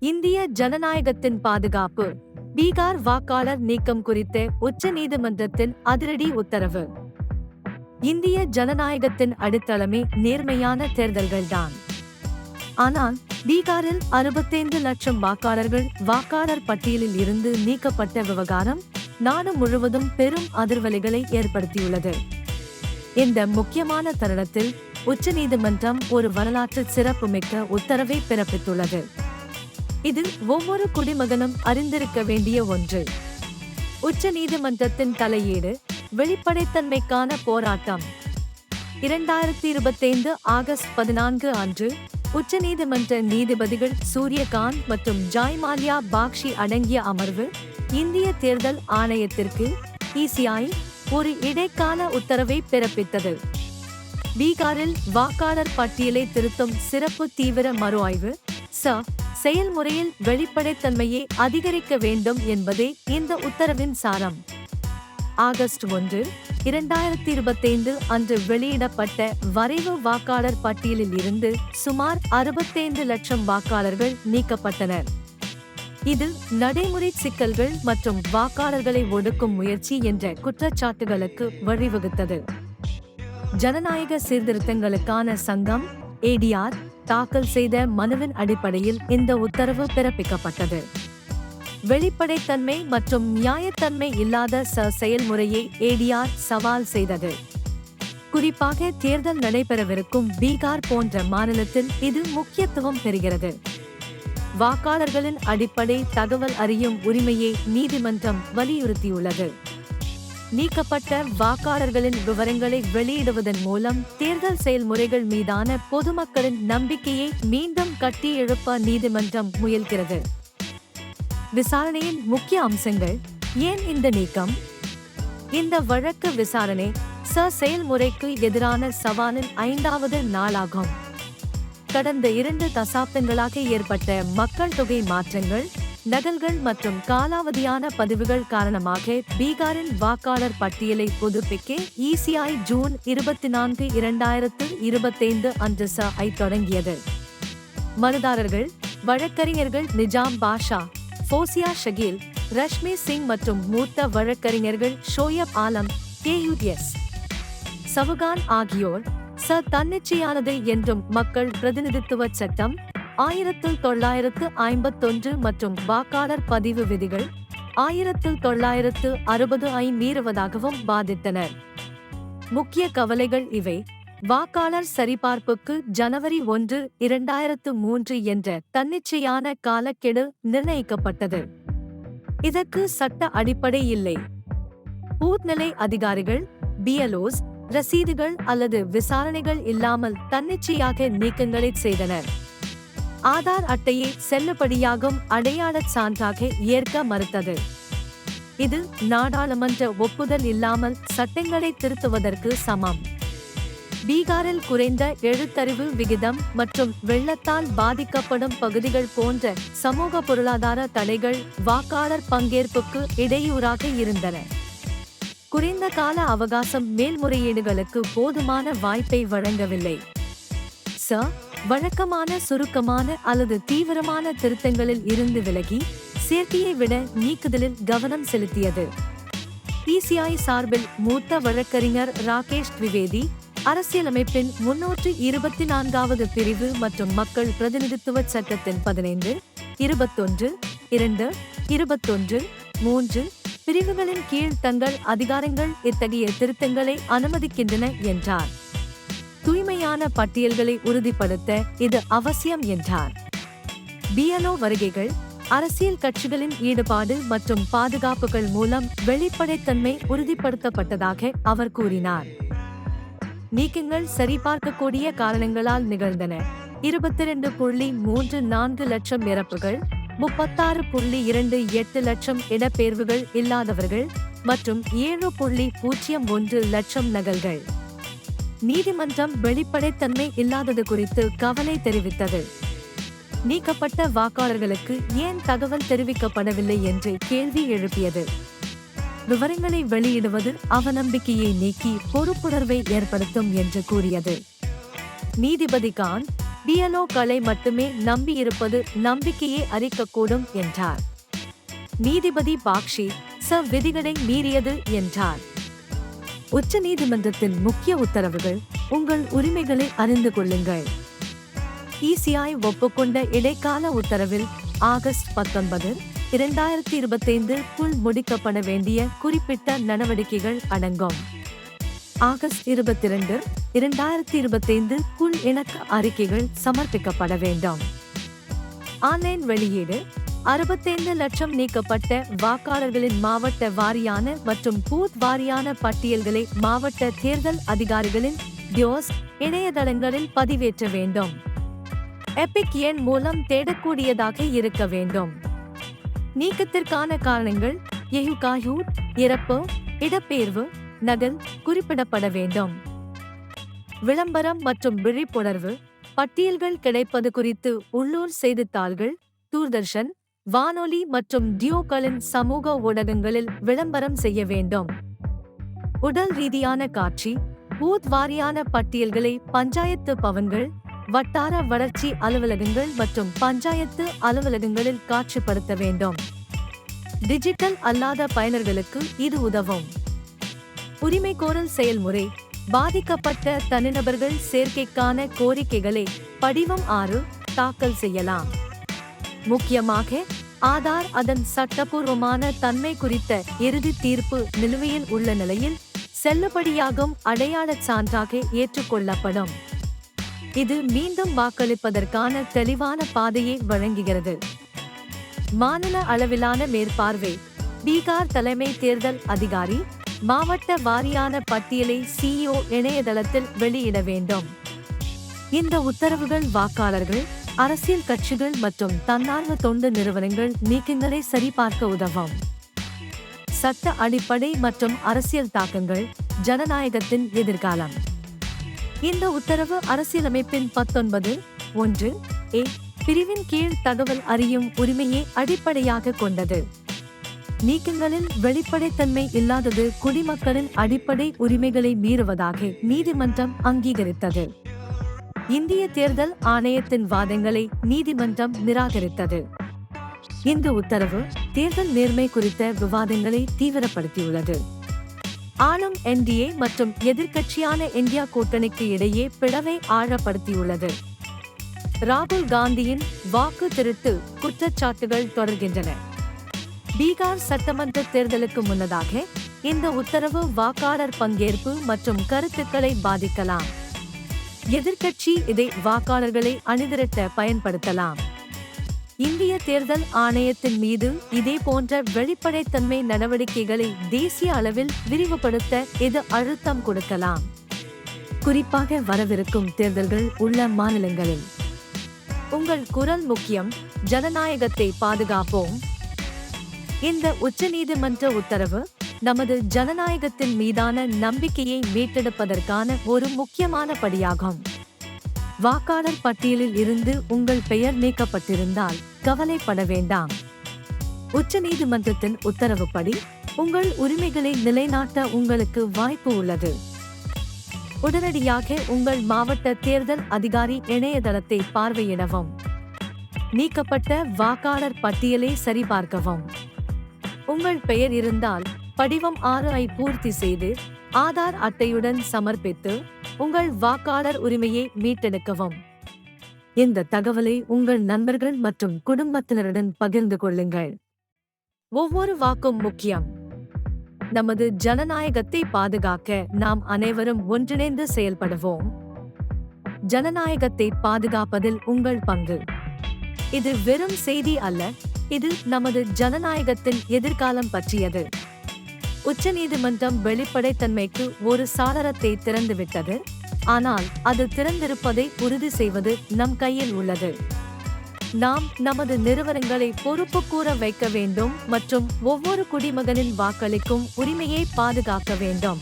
இந்திய ஜனநாயகத்தின் பாதுகாப்பு. பீகார் வாக்காளர் நீக்கம் குறித்த உச்ச நீதிமன்றத்தின் அதிரடி உத்தரவு. இந்திய ஜனநாயகத்தின் அடித்தளமே நேர்மையான தேர்தல்கள்தான். ஆனால் பீகாரில் அறுபத்தைந்து லட்சம் வாக்காளர்கள் வாக்காளர் பட்டியலில் இருந்து நீக்கப்பட்ட விவகாரம் நாடு முழுவதும் பெரும் அதிர்வலைகளை ஏற்படுத்தியுள்ளது. இந்த முக்கியமான தருணத்தில் உச்சநீதிமன்றம் ஒரு வரலாற்று சிறப்புமிக்க உத்தரவை பிறப்பித்துள்ளது. இது ஒவ்வொரு குடிமகனும் அறிந்திருக்க வேண்டிய ஒன்று. உச்ச நீதிமன்றத்தின் தலையீடு வெளிப்படைத்தன்மைக்கான போராட்டம். இரண்டாயிரத்தி இருபத்தைந்து ஆகஸ்ட் பதினான்கு அன்று உச்சநீதிமன்ற நீதிபதிகள் சூரியகாந்த் மற்றும் ஜாய்மாலியா பாக்ஷி அடங்கிய அமர்வு இந்திய தேர்தல் ஆணையத்திற்கு இசிஐ ஒரு இடைக்கால உத்தரவை பிறப்பித்தது. பீகாரில் வாக்காளர் பட்டியலை திருத்தும் சிறப்பு தீவிர மறு ஆய்வு ச. செயல்முறையில் வெளிப்படைத்தன்மையை அதிகரிக்க வேண்டும் என்பதே இந்த உத்தரவின் சாரம். ஆகஸ்ட் ஒன்று இரண்டாயிரத்தி இருபத்தைந்து அன்று வெளியிடப்பட்ட வரைவு வாக்காளர் பட்டியலில் இருந்து சுமார் அறுபத்தைந்து லட்சம் வாக்காளர்கள் நீக்கப்பட்டனர். இது நடைமுறை சிக்கல்கள் மற்றும் வாக்காளர்களை ஒடுக்கும் முயற்சி என்ற குற்றச்சாட்டுகளுக்கு வழிவகுத்தது. ஜனநாயக சீர்திருத்தங்களுக்கான சங்கம் ஏடிஆர் தாக்கல் செய்த மனுவின் அடிப்படையில் இந்த உத்தரவு பிறப்பிக்கப்பட்டது. வெளிப்படைத்தன்மை மற்றும் நியாயத்தன்மை இல்லாத ச செயல்முறையை ஏடிஆர் சவால் செய்தது. குறிப்பாக தேர்தல் நடைபெறவிருக்கும் பீகார் போன்ற மாநிலத்தில் இது முக்கியத்துவம் பெறுகிறது. வாக்காளர்களின் அடிப்படை தகவல் அறியும் உரிமையை நீதிமன்றம் வலியுறுத்தியுள்ளது. நீக்கப்பட்ட வாக்காளர்களின் விவரங்களை வெளியிடுவதன் மூலம் தேர்தல் செயல்முறைகள் மீதான பொதுமக்களின் நம்பிக்கையை மீண்டும் கட்டி எழுப்ப நீதிமன்றம் முயல்கிறது. விசாரணையின் முக்கிய அம்சங்கள் ஏன் இந்த நீக்கம்? இந்த வழக்கு விசாரணை ச செயல்முறைக்கு எதிரான சவாலின் ஐந்தாவது நாளாகும். கடந்த இரண்டு தசாப்தங்களாக ஏற்பட்ட மக்கள் தொகை மாற்றங்கள் நகல்கள் மற்றும் காலாவதியான பதிவுகள் காரணமாக பீகாரின் வாக்காளர் பட்டியலை புதுப்பிக்க இசிஐ ஜூன் இருபத்தி நான்கு இரண்டாயிரத்து இருபத்தைந்து அன்று ச ஐ தொடங்கியது. மனுதாரர்கள் வழக்கறிஞர்கள் நிஜாம் பாஷா ஃபோசியா ஷகீல் ரஷ்மி சிங் மற்றும் மூத்த வழக்கறிஞர்கள் ஷோயப் ஆலம் கேயுஎஸ் சவுகான் ஆகியோர் ச தன்னிச்சையானது என்றும் மக்கள் பிரதிநிதித்துவ சட்டம் ஆயிரத்து தொள்ளாயிரத்து ஐம்பத்தொன்று மற்றும் வாக்காளர் பதிவு விதிகள் ஆயிரத்து தொள்ளாயிரத்து அறுபது ஐ மீறுவதாகவும் பாதித்தனர் முக்கிய கவலைகள் இவை. வாக்காளர் சரிபார்ப்புக்கு ஜனவரி ஒன்று இரண்டாயிரத்து மூன்று என்ற தன்னிச்சையான காலக்கெடு நிர்ணயிக்கப்பட்டது. இதற்கு சட்ட அடிப்படை இல்லை. பூத்நிலை அதிகாரிகள் பிஎல்ஓஸ் ரசீதுகள் அல்லது விசாரணைகள் இல்லாமல் தன்னிச்சையாக நீக்கங்களை செய்தனர். ஆதார் அட்டையை செல்லுபடியாகும் அடையாளச் சான்றாக ஏற்க மறுத்தது. இது நாடாளுமன்ற ஒப்புதல் இல்லாமல் சட்டங்களை திருத்துவதற்கு சமம். பீகாரில் குறைந்த எழுத்தறிவு விகிதம் மற்றும் வெள்ளத்தால் பாதிக்கப்படும் பகுதிகள் போன்ற சமூக பொருளாதார தடைகள் வாக்காளர் பங்கேற்புக்கு இடையூறாக இருந்தன. குறைந்த கால அவகாசம் மேல்முறையீடுகளுக்கு போதுமான வாய்ப்பை வழங்கவில்லை. ச. வழக்கமான சுருக்கமான அல்லது தீவிரமான திருத்தங்களில் இருந்து விலகி சேர்க்கையை விட நீக்குதலில் கவனம் செலுத்தியது. பிசிஐ சார்பில் மூத்த வழக்கறிஞர் ராகேஷ் திவிவேதி அரசியலமைப்பின் முன்னூற்று இருபத்தி நான்காவது பிரிவு மற்றும் மக்கள் பிரதிநிதித்துவ சட்டத்தின் பதினைந்து இருபத்தொன்று இரண்டு இருபத்தொன்று மூன்று பிரிவுகளின் கீழ் தங்கள் அதிகாரங்கள் இத்தகைய திருத்தங்களை அனுமதிக்கின்றன என்றார். தூய்மையான பட்டியல்களை உறுதிப்படுத்த இது அவசியம் என்றார். பிஎல்ஓ வருகைகள் அரசியல் கட்சிகளின் ஈடுபாடு மற்றும் பாதுகாப்புகள் மூலம் வெளிப்படைத்தன்மை உறுதிப்படுத்தப்பட்டதாக அவர் கூறினார். நீக்கங்கள் சரிபார்க்கக்கூடிய காரணங்களால் நிகழ்ந்தன. இருபத்தி ரெண்டு புள்ளி மூன்று நான்கு லட்சம் இறப்புகள் முப்பத்தாறு புள்ளி இரண்டு எட்டு லட்சம் இடப்பெயர்வுகள் இல்லாதவர்கள் மற்றும் ஏழு புள்ளி பூஜ்ஜியம் ஒன்று லட்சம் நகல்கள். நீதிமன்றம் வெளிப்படைத்தன்மை இல்லாதது குறித்து கவலை தெரிவித்தது. நீக்கப்பட்ட வாக்காளர்களுக்கு ஏன் தகவல் தெரிவிக்கப்படவில்லை என்று கேள்வி எழுப்பியது. விவரங்களை வெளியிடுவது அவநம்பிக்கையை நீக்கி பொறுப்புணர்வை ஏற்படுத்தும் என்று கூறியது. நீதிபதி கான் பிஎல்ஓக்களை மட்டுமே நம்பியிருப்பது நம்பிக்கையை அறிக்கக்கூடும் என்றார். நீதிபதி பாக்ஷி ச விதிகளை மீறியது என்றார். உச்ச நீதிமன்றத்தின் முக்கிய உத்தரவுகள் உங்கள் உரிமைகளை அறிந்து கொள்ளுங்கள். இசிஐ ஒப்புக்கொண்ட இடைக்கால உத்தரவில் ஆகஸ்ட் பத்தொன்பது இரண்டாயிரத்தி இருபத்தைந்துக்குள் முடிக்கப்பட வேண்டிய குறிப்பிட்ட நடவடிக்கைகள் அடங்கும். ஆகஸ்ட் இருபத்தி இரண்டு இரண்டாயிரத்தி இருபத்தைந்து குள் இணக்க அறிக்கைகள் சமர்ப்பிக்கப்பட வேண்டும். ஆன்லைன் வெளியீடு அறுபத்தைந்து லட்சம் நீக்கப்பட்ட வாக்காளர்களின் மாவட்ட வாரியான மற்றும் பூத் வாரியான பட்டியல்களை மாவட்ட தேர்தல் அதிகாரிகளின் டியோஸ் இணையதளங்களில் பதிவேற்ற வேண்டும். எபிக் எண் மூலம் தேடக்கூடியதாக இருக்க வேண்டும். நீக்கத்திற்கான காரணங்கள் எஹுகாயூட் இறப்பு இடப்பெயர்வு நகல் குறிப்பிடப்பட வேண்டும். விளம்பரம் மற்றும் விழிப்புணர்வு பட்டியல்கள் கிடைப்பது குறித்து உள்ளூர் செய்தித்தாள்கள் தூர்தர்ஷன் வானொலி மற்றும் டியோக்களின் சமூக ஊடகங்களில் விளம்பரம் செய்ய வேண்டும். உடல் ரீதியான காட்சி பூத் வாரியான பட்டியல்களை பஞ்சாயத்து பவன்கள் வட்டார வளர்ச்சி அலுவலகங்கள் மற்றும் பஞ்சாயத்து அலுவலகங்களில் காட்சிப்படுத்த வேண்டும். டிஜிட்டல் அல்லாத பயனர்களுக்கு இது உதவும். உரிமைகோரல் செயல்முறை பாதிக்கப்பட்ட தனிநபர்கள் சேர்க்கைக்கான கோரிக்கைகளை படிவம் ஆறு தாக்கல் செய்யலாம். முக்கியமாக ஆதார் அதன் சட்டபூர்வமான தன்மை குறித்த இறுதி தீர்ப்பு நிலுவையில் உள்ள நிலையில் செல்லுபடியாகும் அடையாள சான்றாக ஏற்றுக்கொள்ளப்படும். இது மீண்டும் வாக்களிப்பதற்கான தெளிவான பாதையை வழங்குகிறது. மாநில அளவிலான மேற்பார்வை பீகார் தலைமை தேர்தல் அதிகாரி மாவட்ட வாரியான பட்டியலை சிஇஓ இணையதளத்தில் வெளியிட வேண்டும். இந்த உத்தரவுகள் வாக்காளர்கள் அரசியல் கட்சிகள் மற்றும் தன்னார்வ தொண்டு நிறுவனங்கள் நீக்கங்களை சரிபார்க்க உதவும். சட்ட அடிப்படை மற்றும் அரசியல் தாக்கங்கள் ஜனநாயகத்தின் எதிர்காலம். இந்த உத்தரவு அரசியலமைப்பின் பத்தொன்பது ஒன்று ஏ பிரிவின் கீழ் தகவல் அறியும் உரிமையை அடிப்படையாக கொண்டது. நீக்கங்களில் வெளிப்படைத்தன்மை இல்லாதது குடிமக்களின் அடிப்படை உரிமைகளை மீறுவதாக நீதிமன்றம் அங்கீகரித்தது. இந்திய தேர்தல் ஆணையத்தின் வாதங்களை நீதிமன்றம் நிராகரித்தது. இந்த உத்தரவு தேர்தல் நேர்மை குறித்த விவாதங்களை தீவிரப்படுத்தியுள்ளது. ஆளும் என்டிஏ மற்றும் எதிர்க்கட்சியான இந்தியா கூட்டணிக்கு இடையே பிளவை ஆழப்படுத்தியுள்ளது. ராகுல் காந்தியின் வாக்கு திருட்டு குற்றச்சாட்டுகள் தொடர்கின்றன. பீகார் சட்டமன்ற தேர்தலுக்கு முன்னதாக இந்த உத்தரவு வாக்காளர் பங்கேற்பு மற்றும் கருத்துக்களை பாதிக்கலாம். எதிர்க்கட்சி இதை வாக்காளர்களை அணிதிரட்ட பயன்படுத்தலாம். இந்திய தேர்தல் ஆணையத்தின் மீது இதே போன்ற வெளிப்படைத்தன்மை நடவடிக்கைகளை தேசிய அளவில் விரிவுபடுத்த இது அழுத்தம் கொடுக்கலாம். குறிப்பாக வரவிருக்கும் தேர்தல்கள் உள்ள மாநிலங்களில். உங்கள் குரல் முக்கியம் ஜனநாயகத்தை பாதுகாப்போம். இந்த உச்சநீதிமன்ற உத்தரவு நமது ஜனநாயகத்தின் மீதான நம்பிக்கையை மீட்டெடுப்பதற்கான ஒரு முக்கியமான படியாகும். வாக்காளர் பட்டியலில் இருந்து உங்கள் பெயர் நீக்கப்பட்டிருந்தால் கவலைப்பட வேண்டாம். உச்சநீதிமன்றத்தின் உத்தரவுப்படி உங்கள் உரிமைகளை நிலைநாட்ட உங்களுக்கு வாய்ப்பு உள்ளது. உடனடியாக உங்கள் மாவட்ட தேர்தல் அதிகாரி இணையதளத்தை பார்வையிடவும். நீக்கப்பட்ட வாக்காளர் பட்டியலை சரிபார்க்கவும். உங்கள் பெயர் இருந்தால் படிவம் ஆறு ஐ பூர்த்தி செய்து ஆதார் அட்டையுடன் சமர்ப்பித்து உங்கள் வாக்காளர் உரிமையை மீட்டெடுக்கவும். இந்த தகவலை உங்கள் நண்பர்கள் மற்றும் குடும்பத்தினருடன் பகிர்ந்து கொள்ளுங்கள். ஒவ்வொரு வாக்கும் முக்கியம். நமது ஜனநாயகத்தை பாதுகாக்க நாம் அனைவரும் ஒன்றிணைந்து செயல்படுவோம். ஜனநாயகத்தை பாதுகாப்பதில் உங்கள் பங்கு. இது வெறும் செய்தி அல்ல இது நமது ஜனநாயகத்தின் எதிர்காலம் பற்றியது. உச்சநீதிமன்றம் வெளிப்படைத்தன்மைக்கு ஒரு சாளரத்தை திறந்துவிட்டது. ஆனால் அது திறந்திருப்பதை உறுதி செய்வது நம் கையில் உள்ளது. நாம் நமது நிறுவனங்களை பொறுப்பு கூற வைக்க வேண்டும் மற்றும் ஒவ்வொரு குடிமகனின் வாக்களிக்கும் உரிமையை பாதுகாக்க வேண்டும்.